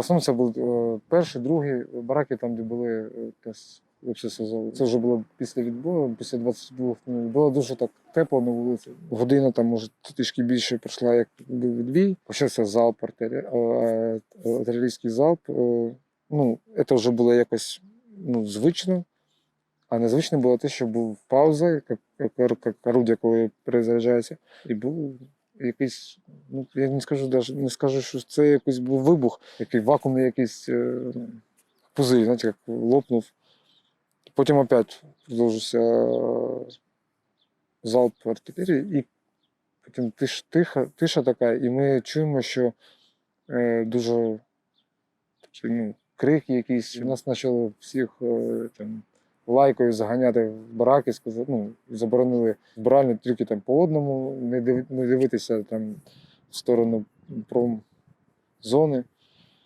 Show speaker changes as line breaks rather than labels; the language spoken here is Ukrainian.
основному це був е, перший, другий бараки, там, де були е, липси СЗО. Це вже було після відбою, після 22 хвилин. Було дуже так тепло на вулиці. Година там, може, трішки більше пройшла, як був відбій. Почався залп артилерії, артилерійський залп. Е, Ну, це вже було якось ну, звично. А незвично було те, що був пауза, як, орудія, коли перезаряджається, і був якийсь, ну я не скажу даже, не скажу, що це якийсь був вибух, який вакуумний якийсь е, пузир, знаєте, як лопнув. Потім опять продовжився е, залп артилерії, і потім тиш, тиха, тиша така, і ми чуємо, що е, дуже ну, крики якісь. Нас почали всіх е, там, лайкою заганяти в бараки, сказали, ну, заборонили вбиральні тільки там по одному, не, див, не дивитися там в сторону промзони.